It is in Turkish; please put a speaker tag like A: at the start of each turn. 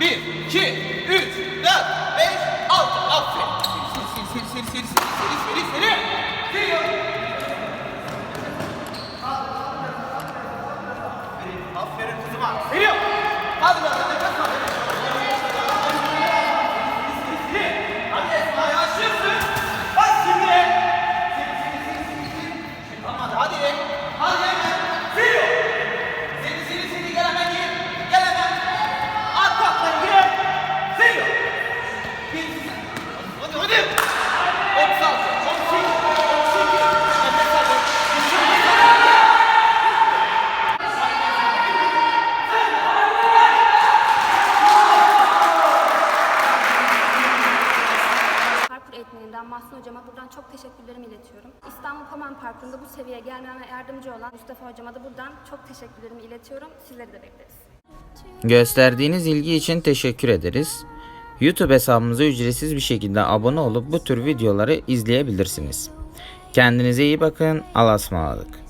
A: 1, 2, 3, 4, 5, 6. Aferin. Seri, seri, seri, seri, seri, seri, seri, seri, seri. Aferin kızıma. Seri. Hadi biraz
B: eğitmeninden Mahsun Hocama buradan çok teşekkürlerimi iletiyorum. İstanbul Paman Parkuru'nda bu seviyeye gelmeme yardımcı olan Mustafa Hocama da buradan çok teşekkürlerimi iletiyorum. Sizleri bekleriz.
C: Gösterdiğiniz ilgi için teşekkür ederiz. YouTube hesabımıza ücretsiz bir şekilde abone olup bu tür videoları izleyebilirsiniz. Kendinize iyi bakın. Allah'a ısmarladık.